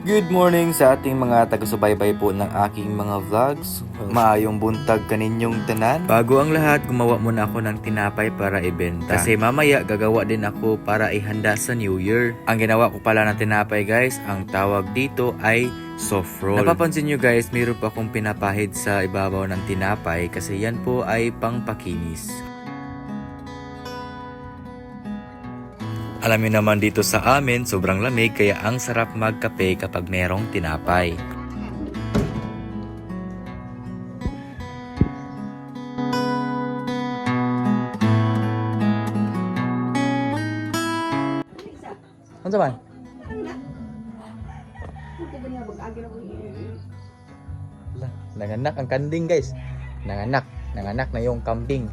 Good morning sa ating mga taga-subaybay po ng aking mga vlogs. Maayong buntag kaninyong tanan. Bago ang lahat, gumawa muna ako ng tinapay para ibenta. Kasi mamaya gagawa din ako para ihanda sa New Year. Ang ginawa ko pala ng tinapay guys, ang tawag dito ay soft roll. Napapansin nyo guys, mayroon pa akong pinapahid sa ibabaw ng tinapay kasi yan po ay pangpakinis. Alam niyo naman dito sa amin, sobrang lamig kaya ang sarap magkape kapag merong tinapay. Ano man? Nanganak ang kanding guys. Nanganak. Nanganak na yung kambing.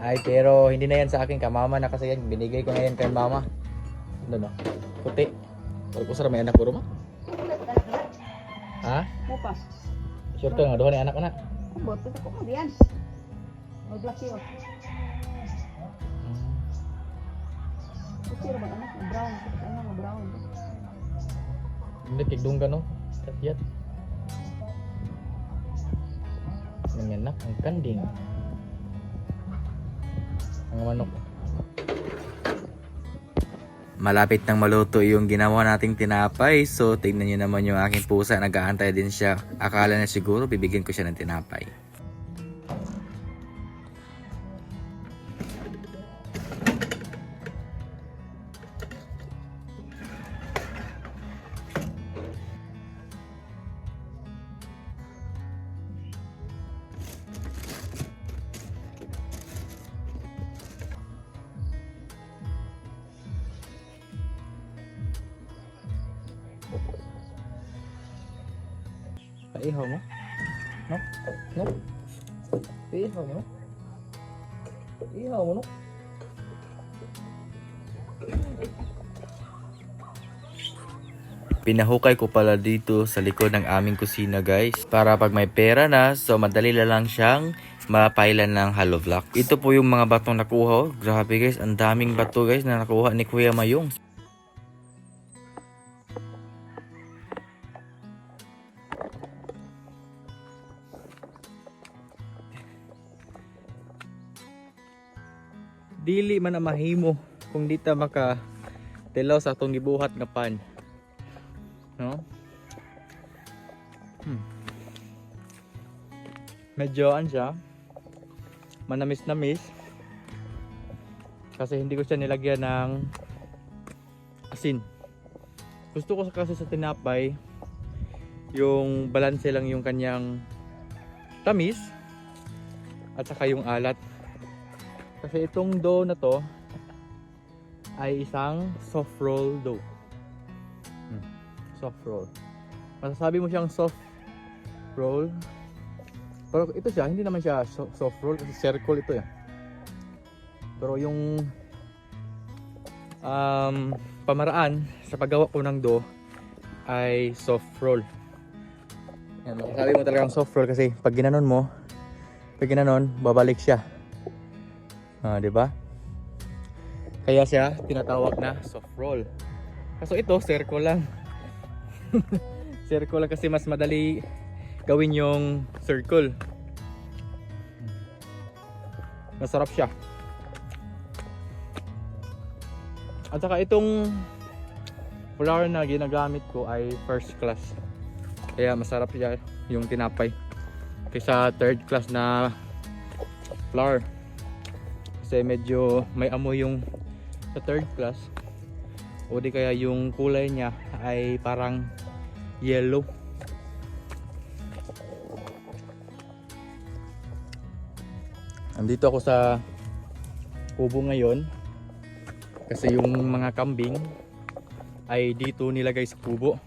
Ay, pero hindi na yan sa akin. Kamama na kasi yan. Binigay ko na yan kay mama. Ano no? Puti. Pero ko may anak ko ruma. Ha? Bukas. Sure ka nga, doon ni anak anak. Boto ko ko diyan. May black yun. Kasi ba anak na brown, ano brown. Hindi, kigdong ka no? Katyat. Nanganak ang kanding. Ang manok. Malapit nang maluto yung ginawa nating tinapay. So, tignan nyo naman yung aking pusa. Nag-aantay din siya. Akala na siguro bibigyan ko siya ng tinapay. Paihaw mo? No? No? Paihaw mo? Paihaw mo, no? Pinahukay ko pala dito sa likod ng aming kusina guys para pag may pera na so madali lang siyang mapailan ng hollow block. Ito po yung mga batong nakuha. oh. Grabe guys, ang daming bato guys na nakuha ni Kuya Mayong. Dili man na mahimo kung di ta maka tilaw sa atong gibuhat nga pan. No? Hmm. medyo an siya? Manamis namis kasi hindi ko siya nilagyan ng asin. Gusto ko kasi sa tinapay yung balanse lang yung kanyang tamis at saka yung alat kasi itong dough na to ay isang soft roll dough. Hmm. Soft roll. Masasabi mo siyang soft roll. Pero ito siya, hindi naman siya so- soft roll kasi circle ito eh. Pero yung um, pamaraan sa paggawa ko ng dough ay soft roll. Yan, masasabi mo talagang soft roll kasi pag ginanon mo, pag ginanon, babalik siya. Ah, 'di ba? Kaya siya tinatawag na soft roll. Kaso ito circle lang. circle lang kasi mas madali gawin yung circle. Masarap siya. At saka itong flour na ginagamit ko ay first class. Kaya masarap siya yung tinapay. Kaysa third class na flour kasi medyo may amoy yung sa third class. O di kaya yung kulay niya ay parang yellow. Andito ako sa kubo ngayon. Kasi yung mga kambing ay dito nilagay sa kubo.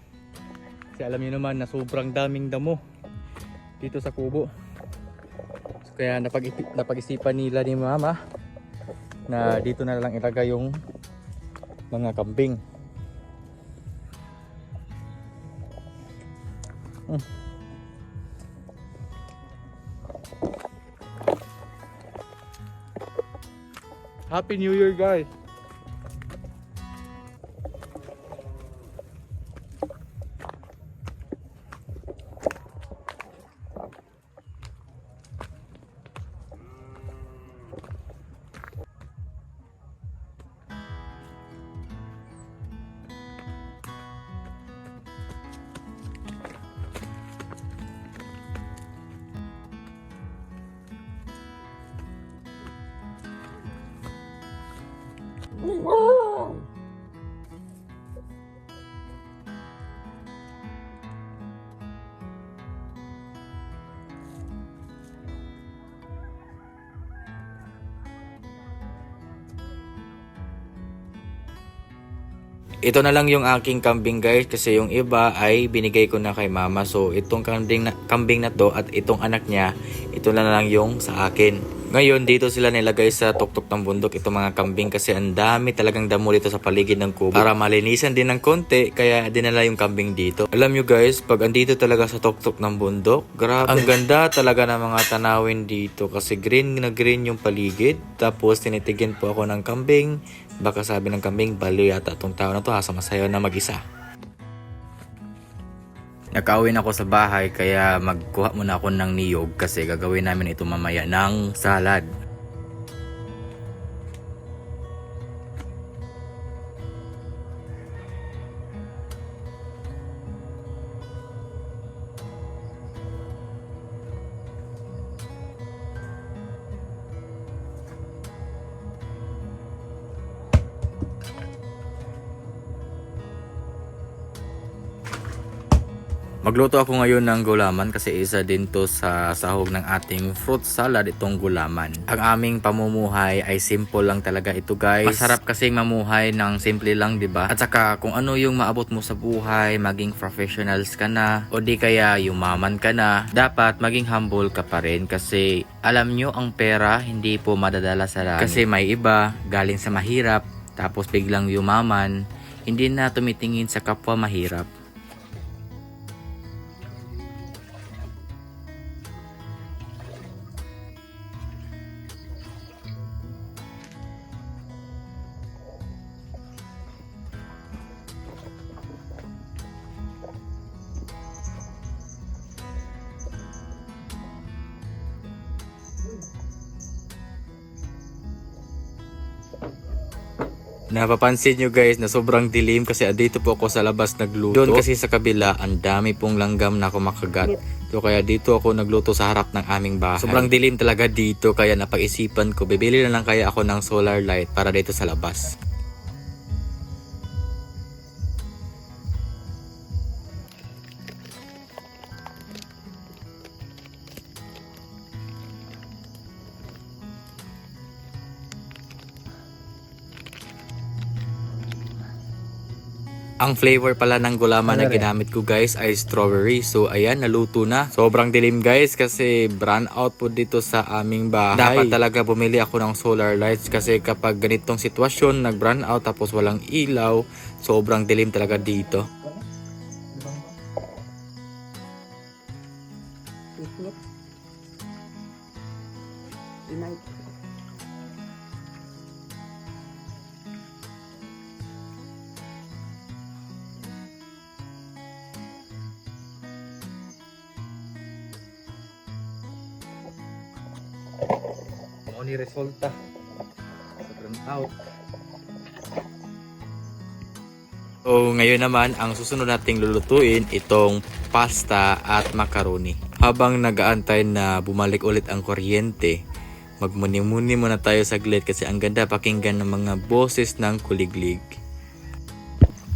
Kasi alam niyo naman na sobrang daming damo dito sa kubo. Kaya napag napag-isipan nila ni mama na dito na lang ilagay yung mga kambing. Mm. Happy New Year guys! Ito na lang yung aking kambing guys kasi yung iba ay binigay ko na kay mama. So itong kambing na, kambing na to at itong anak niya, ito na lang yung sa akin. Ngayon dito sila nilagay sa tuktok ng bundok itong mga kambing kasi ang dami talagang damo dito sa paligid ng kubo. Para malinisan din ng konti kaya dinala yung kambing dito. Alam nyo guys, pag andito talaga sa tuktok ng bundok, grabe. Ang ganda talaga ng mga tanawin dito kasi green na green yung paligid. Tapos tinitigyan po ako ng kambing. Baka sabi ng kambing, baliw yata itong tao na to ha, masayo na mag-isa. Nakauwi na ako sa bahay kaya magkuha muna ako ng niyog kasi gagawin namin ito mamaya ng salad. Magluto ako ngayon ng gulaman kasi isa din to sa sahog ng ating fruit salad itong gulaman. Ang aming pamumuhay ay simple lang talaga ito guys. Masarap kasing mamuhay ng simple lang ba? At saka kung ano yung maabot mo sa buhay, maging professionals ka na o di kaya yumaman ka na, dapat maging humble ka pa rin kasi alam nyo ang pera hindi po madadala sa langit. Kasi may iba galing sa mahirap tapos biglang yumaman, hindi na tumitingin sa kapwa mahirap. Napapansin nyo guys na sobrang dilim kasi dito po ako sa labas nagluto. Doon kasi sa kabila, ang dami pong langgam na kumakagat. So kaya dito ako nagluto sa harap ng aming bahay. Sobrang dilim talaga dito kaya napag-isipan ko, bibili na lang kaya ako ng solar light para dito sa labas. Ang flavor pala ng gulaman na ginamit ko guys ay strawberry. So ayan, naluto na. Sobrang dilim guys kasi brown out po dito sa aming bahay. Dapat talaga bumili ako ng solar lights kasi kapag ganitong sitwasyon, nag brown out tapos walang ilaw, sobrang dilim talaga dito. Ano ni resulta? Sa brown out. So ngayon naman, ang susunod nating lulutuin itong pasta at macaroni. Habang nagaantay na bumalik ulit ang kuryente, magmuni-muni muna tayo saglit kasi ang ganda pakinggan ng mga boses ng kuliglig.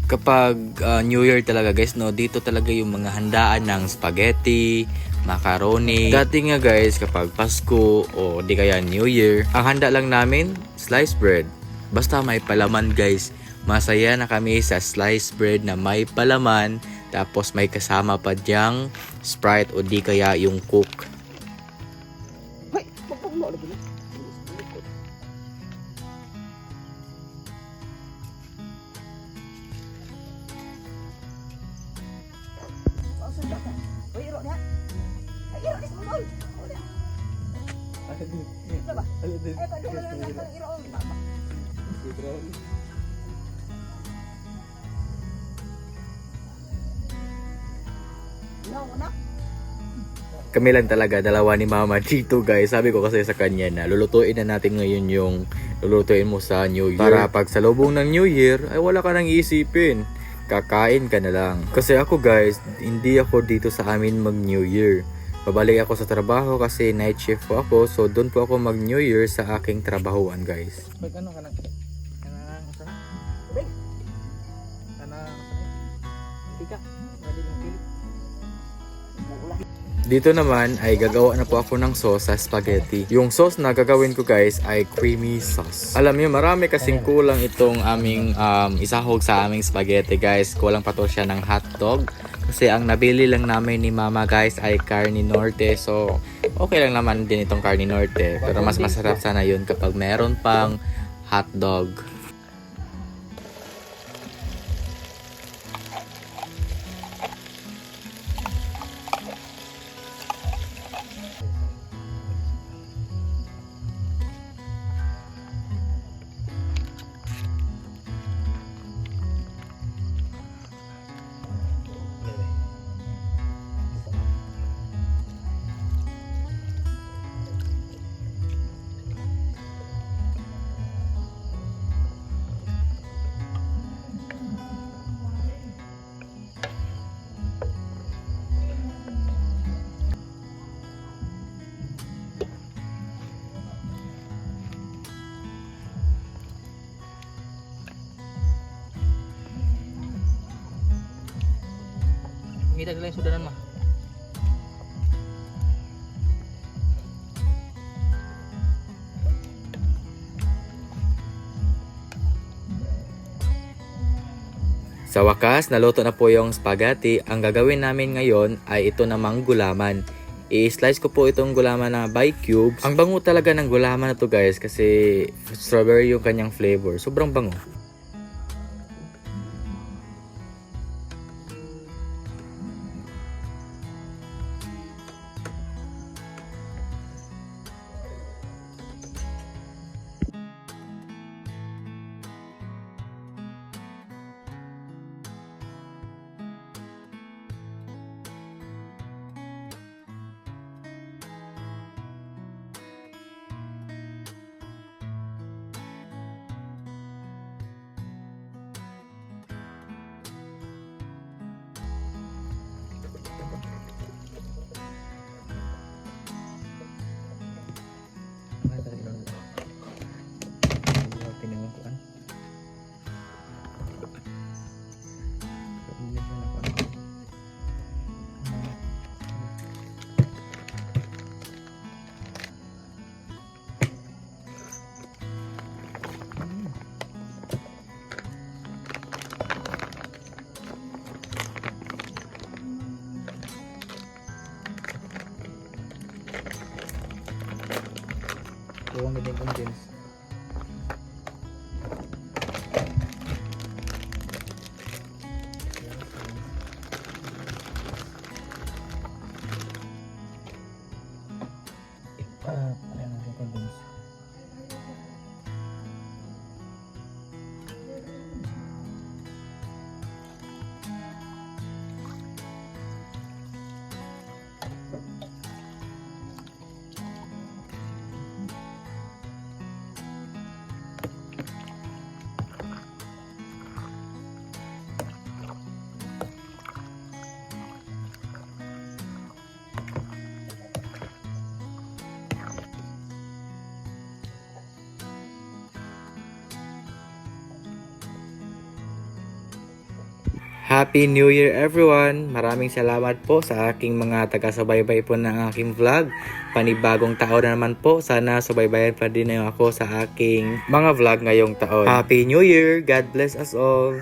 Kapag uh, New Year talaga guys, no, dito talaga yung mga handaan ng spaghetti, macaroni. Dati nga guys, kapag Pasko o di kaya New Year, ang handa lang namin, sliced bread. Basta may palaman guys. Masaya na kami sa sliced bread na may palaman tapos may kasama pa diyang Sprite o di kaya yung Coke. Iro ni Sumol. Wala. Diba? Eh, pwede mo lang lang ang iro. Tama. No, anak. Kami lang talaga, dalawa ni mama dito guys. Sabi ko kasi sa kanya na lulutuin na natin ngayon yung lulutuin mo sa New Year. Para pag sa lubong ng New Year, ay wala ka nang iisipin. Kakain ka na lang. Kasi ako guys, hindi ako dito sa amin mag New Year. Pabalik ako sa trabaho kasi night shift po ako. So, doon po ako mag New Year sa aking trabahuan, guys. Pag ano ka na? Kanang isa? Kanang isa? Dito naman ay gagawa na po ako ng sauce sa spaghetti. Yung sauce na gagawin ko guys ay creamy sauce. Alam niyo marami kasing kulang itong aming um, isahog sa aming spaghetti guys. Kulang pa to siya ng hotdog kasi ang nabili lang namin ni mama guys ay carne norte. So okay lang naman din itong carne norte. Pero mas masarap sana yun kapag meron pang hotdog. Ngita lang yung sudanan ma. Sa wakas, naluto na po yung spaghetti. Ang gagawin namin ngayon ay ito namang gulaman. I-slice ko po itong gulaman na by cubes. Ang bango talaga ng gulaman na to guys kasi strawberry yung kanyang flavor. Sobrang bango. akong ganyang condensed. Uh, Happy New Year everyone! Maraming salamat po sa aking mga taga-subaybay po ng aking vlog. Panibagong taon na naman po. Sana subaybayan pa din ako sa aking mga vlog ngayong taon. Happy New Year! God bless us all!